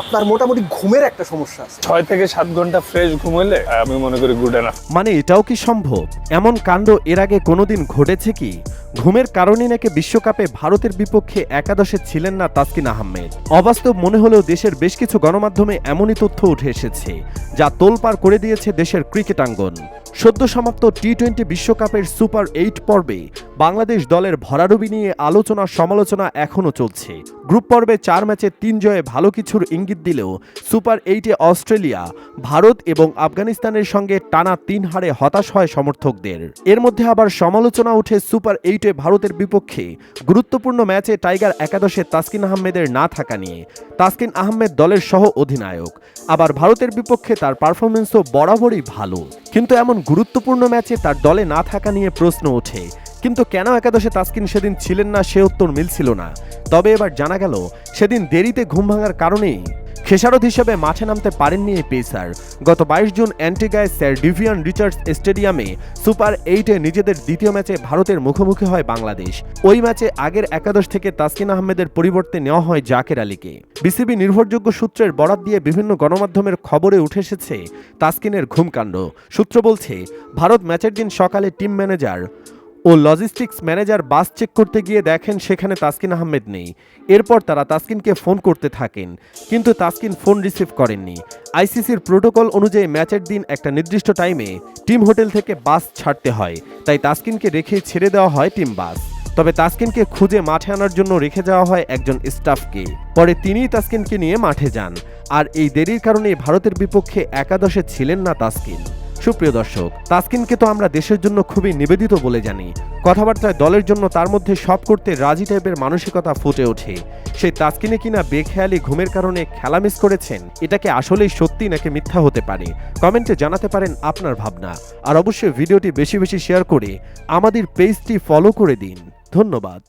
আপনার মোটামুটি ঘুমের একটা সমস্যা আছে। ছয় থেকে সাত ঘণ্টা ফ্রেশ ঘুমাইলে আমি মনে করি গুড এনাফ মানে এটাও কি সম্ভব? এমন কাণ্ড এর আগে কোনোদিন ঘটেছে কি? ঘুমের কারণে নাকি বিশ্বকাপে ভারতের বিপক্ষে একাদশে ছিলেন না তাসকিন আহমেদ। অবাস্তব মনে হলেও দেশের বেশ কিছু গণমাধ্যমে এমনই তথ্য উঠে এসেছে যা তোলপাড় করে দিয়েছে দেশের ক্রিকেটাঙ্গন। সদ্য সমাপ্ত টি টোয়েন্টি বিশ্বকাপের সুপার এইট পর্বে বাংলাদেশ দলের ভরাডুবি নিয়ে আলোচনা সমালোচনা এখনও চলছে। গ্রুপ পর্বে চার ম্যাচে তিন জয়ে ভালো কিছুর ইঙ্গিত দিলেও সুপার এইটে অস্ট্রেলিয়া, ভারত এবং আফগানিস্তানের সঙ্গে টানা তিন হারে হতাশ হয় সমর্থকদের। এর মধ্যে আবার সমালোচনা উঠে সুপার এইটে ভারতের বিপক্ষে গুরুত্বপূর্ণ ম্যাচে টাইগার একাদশে তাসকিন আহমেদের না থাকা নিয়ে তাসকিন আহমেদ দলের সহ অধিনায়ক। আবার ভারতের বিপক্ষে তার পারফরমেন্সও বরাবরই ভালো। কিন্তু এমন গুরুত্বপূর্ণ ম্যাচে তার দলে না থাকা নিয়ে প্রশ্ন ওঠে। কিন্তু কেন একাদশে তাসকিন সেদিন ছিলেন না সে উত্তর মিলছিল না। তবে এবার জানা গেল, সেদিন দেরিতে ঘুম ভাঙার কারণেই খেসারত হিসেবে মাঠে নামতে পারেননি এই পেসার। গত বাইশ জুন অ্যান্টিগায় স্যার ডিভিয়ান রিচার্ডস স্টেডিয়ামে সুপার এইটে নিজেদের দ্বিতীয় ম্যাচে ভারতের মুখোমুখি হয় বাংলাদেশ। ওই ম্যাচে আগের একাদশ থেকে তাসকিন আহমেদের পরিবর্তে নেওয়া হয় জাকের আলীকে। বিসিবি নির্ভরযোগ্য সূত্রের বরাত দিয়ে বিভিন্ন গণমাধ্যমের খবরে উঠে এসেছে তাসকিনের ঘুমকাণ্ড। সূত্র বলছে, ভারত ম্যাচের দিন সকালে টিম ম্যানেজার ও লজিস্টিক্স ম্যানেজার বাস চেক করতে গিয়ে দেখেন সেখানে তাসকিন আহমেদ নেই। এরপর তারা তাসকিনকে ফোন করতে থাকেন, কিন্তু তাসকিন ফোন রিসিভ করেননি। আইসিসির প্রোটোকল অনুযায়ী ম্যাচের দিন একটা নির্দিষ্ট টাইমে টিম হোটেল থেকে বাস ছাড়তে হয়, তাই তাসকিনকে রেখে ছেড়ে দেওয়া হয় টিম বাস। তবে তাসকিনকে খুঁজে মাঠে আনার জন্য রেখে যাওয়া হয় একজন স্টাফকে পরে তিনিই তাসকিনকে নিয়ে মাঠে যান। আর এই দেরির কারণে ভারতের বিপক্ষে একাদশে ছিলেন না তাসকিন। সুপ্রিয় দর্শক, তাসকিনকে তো আমরা দেশের জন্য খুবই নিবেদিত বলে জানি। কথাবার্তায় দলের জন্য তার মধ্যে সব করতে রাজি টাইপের মানসিকতা ফুটে ওঠে। সেই তাসকিনে কিনা বেখেয়ালি ঘুমের কারণে খেলা মিস করেছেন এটাকে আসলেই সত্যি নাকি মিথ্যা হতে পারে? কমেন্টে জানাতে পারেন আপনার ভাবনা। আর অবশ্যই ভিডিওটি বেশি বেশি শেয়ার করে আমাদের পেজটি ফলো করে দিন। ধন্যবাদ।